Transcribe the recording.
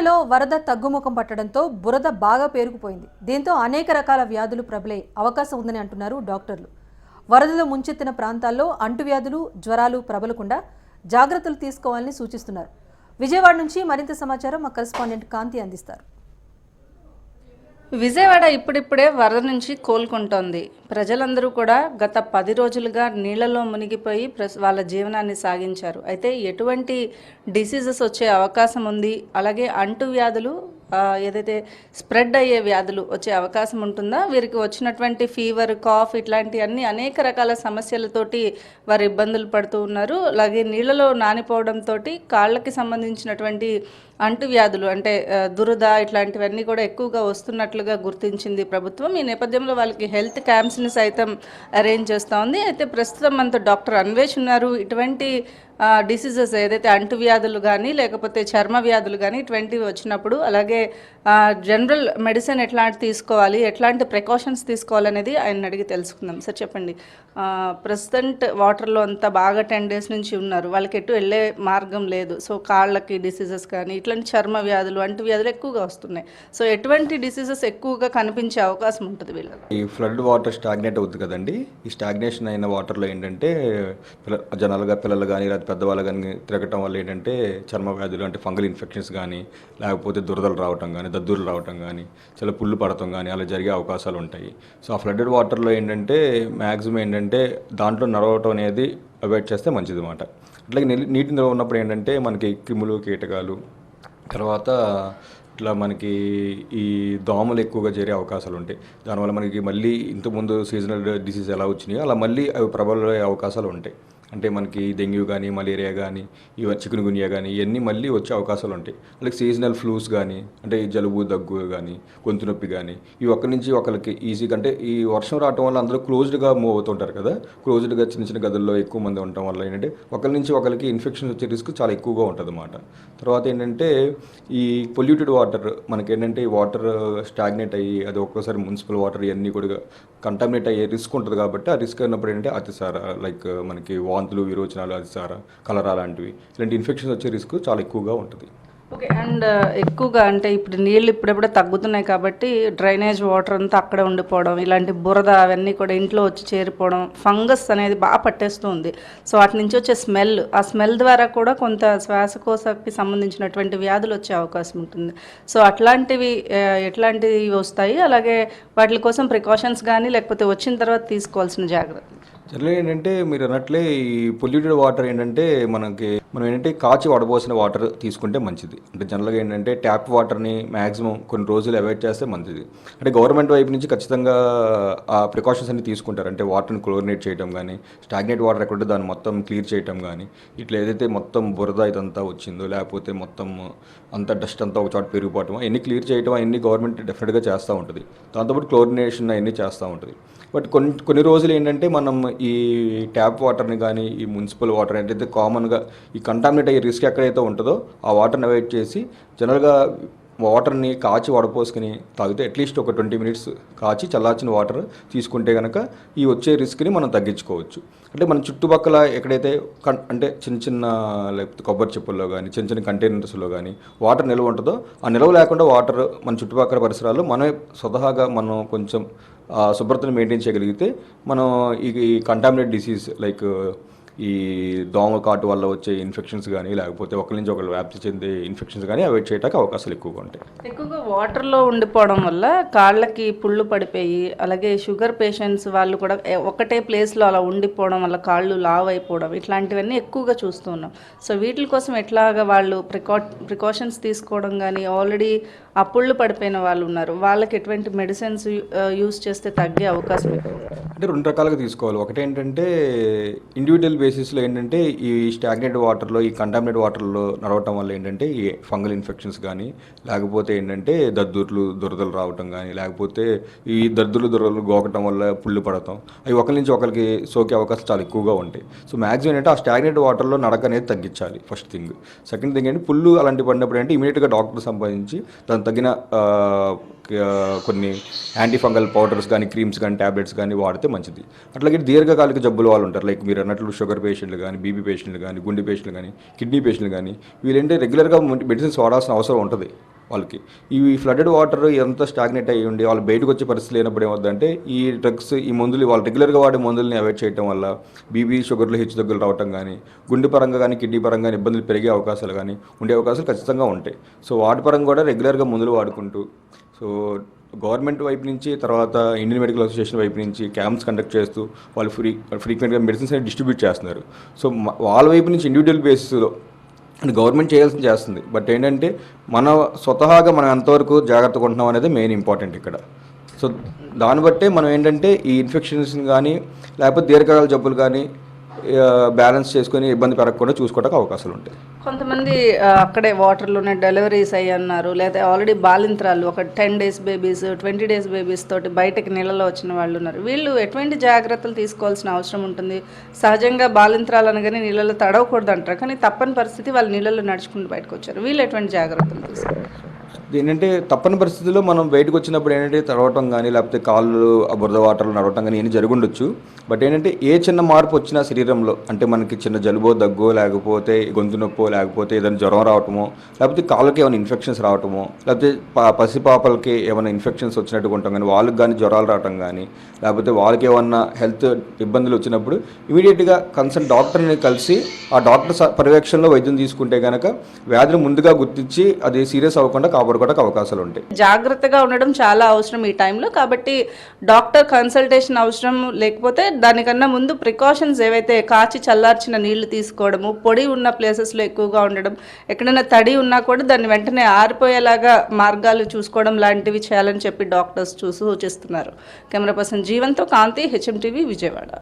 విజయవాడలో వరద తగ్గుముఖం పట్టడంతో బురద బాగా పేరుకుపోయింది. దీంతో అనేక రకాల వ్యాధులు ప్రబలే అవకాశం ఉందని అంటున్నారు డాక్టర్లు. వరదలో ముంచెత్తిన ప్రాంతాల్లో అంటువ్యాధులు జ్వరాలు ప్రబలకుండా జాగ్రత్తలు తీసుకోవాలని సూచిస్తున్నారు. విజయవాడ నుంచి మరింత సమాచారం మా కరెస్పాండెంట్ కాంతి అందిస్తారు. విజయవాడ ఇప్పుడిప్పుడే వరద నుంచి కోలుకుంటోంది. ప్రజలందరూ కూడా గత పది రోజులుగా నీళ్ళలో మునిగిపోయి వాళ్ళ జీవనాన్ని సాగించారు. అయితే ఎటువంటి డిసీజెస్ వచ్చే అవకాశం ఉంది? అలాగే అంటువ్యాధులు వ్యాధులు ఏదైతే స్ప్రెడ్ అయ్యే వ్యాధులు వచ్చే అవకాశం ఉంటుందా? వీరికి వచ్చినటువంటి ఫీవర్ కాఫ్ ఇట్లాంటివన్నీ అనేక రకాల సమస్యలతోటి వారు ఇబ్బందులు పడుతూ ఉన్నారు. అలాగే నీళ్ళలో నానిపోవడంతో కాళ్ళకి సంబంధించినటువంటి అంటువ్యాధులు అంటే దురద ఇట్లాంటివన్నీ కూడా ఎక్కువగా వస్తున్నట్లుగా గుర్తించింది ప్రభుత్వం. ఈ నేపథ్యంలో వాళ్ళకి హెల్త్ క్యాంప్స్ని సైతం అరేంజ్ చేస్తూ ఉంది. అయితే ప్రస్తుతం మనతో డాక్టర్ అన్వేష్ ఉన్నారు. ఇటువంటి డిసీజెస్ ఏదైతే అంటువ్యాధులు కానీ లేకపోతే చర్మ వ్యాధులు కానీ ఇటువంటివి వచ్చినప్పుడు అలాగే జనరల్ మెడిసిన్ ఎట్లాంటి తీసుకోవాలి ఎట్లాంటి ప్రికాషన్స్ తీసుకోవాలనేది ఆయన అడిగి తెలుసుకుందాం. సార్ చెప్పండి. ప్రజెంట్ వాటర్లో అంతా బాగా టెన్ డేస్ నుంచి ఉన్నారు. వాళ్ళకి ఎటు వెళ్ళే మార్గం లేదు. సో కాళ్ళకి డిసీజెస్ కానీ ఇట్లాంటి చర్మ వ్యాధులు వంటి వ్యాధులు ఎక్కువగా వస్తున్నాయి. సో ఎటువంటి డిసీజెస్ ఎక్కువగా కనిపించే అవకాశం ఉంటుంది వీళ్ళలో? ఈ ఫ్లడ్ వాటర్ స్టాగ్నేట్ అవుతుంది కదండి. ఈ స్టాగ్నేషన్ అయిన వాటర్లో ఏంటంటే పిల్ల జనాలుగా పిల్లలు కానీ లేదా పెద్దవాళ్ళు కానీ తిరగటం వల్ల ఏంటంటే చర్మ వ్యాధులు అంటే ఫంగల్ ఇన్ఫెక్షన్స్ కానీ లేకపోతే దురదలు రావటం కానీ దద్దుర్లు రావటం కానీ చాలా పుళ్ళు పడటం కానీ అలా జరిగే అవకాశాలు ఉంటాయి. సో ఆ ఫ్లడెడ్ వాటర్లో ఏంటంటే మ్యాక్సిమం ఏంటంటే దాంట్లో నడవటం అనేది అవాయిడ్ చేస్తే మంచిది అన్నమాట. అట్లాగే నీటి నిల్వ ఉన్నప్పుడు ఏంటంటే మనకి క్రిములు కీటకాలు తర్వాత ఇట్లా మనకి ఈ దోమలు ఎక్కువగా చేరే అవకాశాలు ఉంటాయి. దానివల్ల మనకి మళ్ళీ ఇంతకుముందు సీజనల్ డిసీజ్ ఎలా వచ్చినాయో అలా మళ్ళీ అవి ప్రబలే అవకాశాలు ఉంటాయి. అంటే మనకి డెంగ్యూ కానీ మలేరియా కానీ ఇవ చికెన్ గునియా కానీ ఇవన్నీ మళ్ళీ వచ్చే అవకాశాలు ఉంటాయి. అలాగే సీజనల్ ఫ్లూస్ కానీ అంటే జలుబు దగ్గు కానీ గొంతు నొప్పి కానీ ఇవి ఒక్కరి నుంచి ఒకరికి ఈజీగా అంటే ఈ వర్షం రావటం వల్ల అందరూ క్లోజ్డ్గా మూవ్ అవుతుంటారు కదా. క్లోజ్డ్గా చిన్న చిన్న గదుల్లో ఎక్కువ మంది ఉండటం వల్ల ఏంటంటే ఒకరి నుంచి ఒకరికి ఇన్ఫెక్షన్ వచ్చే రిస్క్ చాలా ఎక్కువగా ఉంటుంది అన్నమాట తర్వాత ఏంటంటే ఈ పొల్యూటెడ్ వాటర్ మనకి ఏంటంటే ఈ వాటర్ స్టాగ్నేట్ అయ్యి అది ఒక్కోసారి మున్సిపల్ వాటర్ ఇవన్నీ కూడా కంటామినేట్ అయ్యే రిస్క్ ఉంటుంది కాబట్టి ఆ రిస్క్ అయినప్పుడు ఏంటంటే అతిసార లైక్ మనకి వాటర్ వాంతులు విరోచనాలు అతిసార కలరా లాంటివి. ఇలాంటి ఇన్ఫెక్షన్స్ వచ్చే రిస్క్ చాలా ఎక్కువగా ఉంటుంది. ఓకే అండ్ ఎక్కువగా అంటే ఇప్పుడు నీళ్ళు ఇప్పుడెప్పుడే తగ్గుతున్నాయి కాబట్టి డ్రైనేజ్ వాటర్ అంతా అక్కడే ఉండిపోవడం ఇలాంటి బురద అవన్నీ కూడా ఇంట్లో వచ్చి చేరిపోవడం ఫంగస్ అనేది బాగా పట్టేస్తూ ఉంది సో వాటి నుంచి వచ్చే స్మెల్ ఆ స్మెల్ ద్వారా కూడా కొంత శ్వాసకోశకి సంబంధించినటువంటి వ్యాధులు వచ్చే అవకాశం ఉంటుంది. సో అట్లాంటివి ఎట్లాంటివి వస్తాయి? అలాగే వాటి కోసం ప్రికాషన్స్ కానీ లేకపోతే వచ్చిన తర్వాత తీసుకోవాల్సిన జాగ్రత్తలు. జనరల్గా ఏంటంటే మీరు అన్నట్లే ఈ పొల్యూటెడ్ వాటర్ ఏంటంటే మనకి మనం ఏంటంటే కాచి వడబోసిన వాటర్ తీసుకుంటే మంచిది. అంటే జనరల్గా ఏంటంటే ట్యాప్ వాటర్ని మ్యాక్సిమం కొన్ని రోజులు అవాయిడ్ చేస్తే మంచిది. అంటే గవర్నమెంట్ వైపు నుంచి ఖచ్చితంగా ఆ ప్రికాషన్స్ అన్ని తీసుకుంటారు. అంటే వాటర్ని క్లోరినేట్ చేయడం కానీ స్టాగ్నేట్ వాటర్ ఎక్కడంటే దాన్ని మొత్తం క్లియర్ చేయడం కానీ ఇట్లా ఏదైతే మొత్తం బురద ఇదంతా వచ్చిందో లేకపోతే మొత్తం అంత డస్ట్ అంతా ఒక చోట పెరిగిపోవటం అవన్నీ క్లియర్ చేయడం అవన్నీ గవర్నమెంట్ డెఫినెట్గా చేస్తూ ఉంటుంది. దాంతోపాటు క్లోరినేషన్ అవన్నీ చేస్తూ ఉంటుంది. బట్ కొన్ని కొన్ని రోజులు ఏంటంటే మనం ఈ ట్యాప్ వాటర్ని కానీ ఈ మున్సిపల్ వాటర్ ఏంటైతే కామన్గా ఈ కంటామినేట్ అయ్యే రిస్క్ ఎక్కడైతే ఉంటుందో ఆ వాటర్ని అవాయిడ్ చేసి జనరల్గా వాటర్ని కాచి వడపోసుకుని తాగితే అట్లీస్ట్ ఒక ట్వంటీ మినిట్స్ కాచి చల్లార్చిన వాటర్ తీసుకుంటే కనుక ఈ వచ్చే రిస్క్ని మనం తగ్గించుకోవచ్చు. అంటే మన చుట్టుపక్కల ఎక్కడైతే కన్ అంటే చిన్న చిన్న లేకపోతే కొబ్బరి చెప్పుల్లో కానీ చిన్న చిన్న కంటైనర్స్లో కానీ వాటర్ నిల్వ ఉంటుందో ఆ నిల్వ లేకుండా వాటర్ మన చుట్టుపక్కల పరిసరాల్లో మనమే స్వతహాగా మనం కొంచెం ఆ శుభ్రతను మెయింటైన్ చేయగలిగితే మనం ఈ కంటామినేట్ డిసీజ్ లైక్ ఈ దోమ కాటు వల్ల వచ్చే ఇన్ఫెక్షన్స్ కానీ లేకపోతే ఒకరి నుంచి ఒకరు వ్యాప్తి చెందే ఇన్ఫెక్షన్స్ కానీ అవాయిడ్ చేయడానికి అవకాశాలు ఎక్కువగా ఉంటాయి. ఎక్కువగా వాటర్లో ఉండిపోవడం వల్ల కాళ్ళకి పుళ్ళు పడిపోయి అలాగే షుగర్ పేషెంట్స్ వాళ్ళు కూడా ఒకటే ప్లేస్లో అలా ఉండిపోవడం వల్ల కాళ్ళు లావ్ అయిపోవడం ఇట్లాంటివన్నీ ఎక్కువగా చూస్తూ ఉన్నాం. సో వీటి కోసం ఎట్లాగా వాళ్ళు ప్రికా ప్రికాషన్స్ తీసుకోవడం కానీ ఆల్రెడీ ఆ పుళ్ళు పడిపోయిన వాళ్ళు ఉన్నారు. వాళ్ళకి ఎటువంటి మెడిసిన్స్ యూస్ చేస్తే తగ్గే అవకాశం అంటే రెండు రకాలుగా తీసుకోవాలి. ఒకటి ఏంటంటే ఇండివిజువల్ బేసిస్లో ఏంటంటే ఈ స్టాగ్నెట్ వాటర్లో ఈ కంటామినేట్ వాటర్లో నడవటం వల్ల ఏంటంటే ఈ ఫంగల్ ఇన్ఫెక్షన్స్ కానీ లేకపోతే ఏంటంటే దద్దుర్లు దురదలు రావటం కానీ లేకపోతే ఈ దద్దుర్లు దురదలు గోకటం వల్ల పుళ్ళు పడటం అవి ఒకరి నుంచి ఒకరికి సోకే అవకాశాలు చాలా ఎక్కువగా ఉంటాయి. సో మ్యాక్సిమం ఏంటంటే ఆ స్టాగ్నేట్ వాటర్లో నడక అనేది తగ్గించాలి ఫస్ట్ థింగ్. సెకండ్ థింగ్ ఏంటంటే పుళ్ళు అలాంటి పడినప్పుడు అంటే ఇమీడియట్గా డాక్టర్ సంపాదించి దానికి తగిన కొన్ని యాంటీఫంగల్ పౌడర్స్ కానీ క్రీమ్స్ కానీ ట్యాబ్లెట్స్ కానీ వాడితే మంచిది. అట్లాగే దీర్ఘకాలిక జబ్బులు వాళ్ళు ఉంటారు. లైక్ మీరు అన్నట్లు షుగర్ పేషెంట్లు కానీ బీపీ పేషెంట్లు కానీ గుండె పేషెంట్లు కానీ కిడ్నీ పేషెంట్లు కానీ వీళ్ళంటే రెగ్యులర్గా మెడిసిన్స్ వాడాల్సిన అవసరం ఉంటుంది. వాళ్ళకి. ఈ ఫ్లడెడ్ వాటర్ ఎంత స్టాగ్నేట్ అయ్యి ఉండి వాళ్ళు బయటకు వచ్చే పరిస్థితి లేనప్పుడు ఏమవుతుందంటే ఈ డ్రగ్స్ ఈ మందులు వాళ్ళు రెగ్యులర్గా వాడే మందుల్ని అవాయిడ్ చేయడం వల్ల బీబీ షుగర్లు హెచ్చు తగ్గులు రావటం కానీ గుండె పరంగా కానీ కిడ్నీ పరంగా కానీ ఇబ్బందులు పెరిగే అవకాశాలు కానీ ఉండే అవకాశాలు ఖచ్చితంగా ఉంటాయి. సో వాటి పరంగా కూడా రెగ్యులర్గా మందులు వాడుకుంటూ సో గవర్నమెంట్ వైపు నుంచి తర్వాత ఇండియన్ మెడికల్ అసోసియేషన్ వైపు నుంచి క్యాంప్స్ కండక్ట్ చేస్తూ వాళ్ళు ఫ్రీ ఫ్రీక్వెంట్గా మెడిసిన్స్ అనేది డిస్ట్రిబ్యూట్ చేస్తున్నారు. సో వాళ్ళ వైపు నుంచి ఇండివిజువల్ బేసిస్లో అండ్ గవర్నమెంట్ చేయాల్సింది చేస్తుంది. బట్ ఏంటంటే మన స్వతహాగా మనం ఎంతవరకు జాగ్రత్తగా ఉంటున్నాం అనేది మెయిన్ ఇంపార్టెంట్ ఇక్కడ. సో దాన్ని బట్టే మనం ఏంటంటే ఈ ఇన్ఫెక్షన్స్ కానీ లేకపోతే దీర్ఘకాల జబ్బులు కానీ బ్యాలెన్స్ చేసుకొని ఇబ్బంది పెరగకుండా చూసుకోవడానికి అవకాశాలు ఉంటాయి. కొంతమంది అక్కడే వాటర్లోనే డెలివరీస్ అయ్యి అన్నారు. లేదా ఆల్రెడీ బాలింత్రాలు ఒక ten days babies twenty days babies తోటి బయటకి నీళ్ళలో వచ్చిన వాళ్ళు ఉన్నారు. వీళ్ళు ఎటువంటి జాగ్రత్తలు తీసుకోవాల్సిన అవసరం ఉంటుంది? సహజంగా బాలింత్రాలు అనగానే నీళ్ళలో తడవకూడదు అంటారు. కానీ తప్పని పరిస్థితి వాళ్ళు నీళ్ళలో నడుచుకుంటూ బయటకు వచ్చారు. వీళ్ళు ఎటువంటి జాగ్రత్తలు తీసుకోవాలి? ఏంటంటే తప్పని పరిస్థితుల్లో మనం బయటకు వచ్చినప్పుడు ఏంటంటే తడవటం కానీ లేకపోతే కాళ్ళు ఆ బురద వాటర్లు నడవటం కానీ ఏమి జరుగుండొచ్చు. బట్ ఏంటంటే ఏ చిన్న మార్పు వచ్చినా శరీరంలో అంటే మనకి చిన్న జలుబో దగ్గో లేకపోతే గొంతు నొప్పో లేకపోతే ఏదైనా జ్వరం రావటమో లేకపోతే కాళ్ళకి ఏమైనా ఇన్ఫెక్షన్స్ రావటమో లేకపోతే పసిపాపలకి ఏమైనా ఇన్ఫెక్షన్స్ వచ్చినట్టుగా ఉంటాం కానీ వాళ్ళకి కానీ జ్వరాలు రావటం కానీ లేకపోతే వాళ్ళకి ఏమన్నా హెల్త్ ఇబ్బందులు వచ్చినప్పుడు ఇమీడియట్గా కన్సల్ట్ డాక్టర్ని కలిసి ఆ డాక్టర్ స- పర్యవేక్షణలో వైద్యం తీసుకుంటే కనుక వ్యాధిని ముందుగా గుర్తించి అది సీరియస్ అవ్వకుండా కాపాడుకోవడానికి అవకాశాలు ఉంటాయి. జాగ్రత్తగా ఉండడం చాలా అవసరం ఈ టైంలో కాబట్టి డాక్టర్ కన్సల్టేషన్ అవసరం లేకపోతే దానికన్నా ముందు ప్రికాషన్స్ ఏవైతే కాచి చల్లార్చిన నీళ్ళు తీసుకోవడము పొడి ఉన్న ప్లేసెస్లో ఎక్కువగా ఉండడం ఎక్కడైనా తడి ఉన్నా కూడా దాన్ని వెంటనే ఆరిపోయేలాగా మార్గాలు చూసుకోవడం లాంటివి చేయాలని చెప్పి డాక్టర్స్ చూసి సూచిస్తున్నారు. కెమెరా పర్సన్ జీవంతో కాంతి హెచ్ఎం టీవీ విజయవాడ.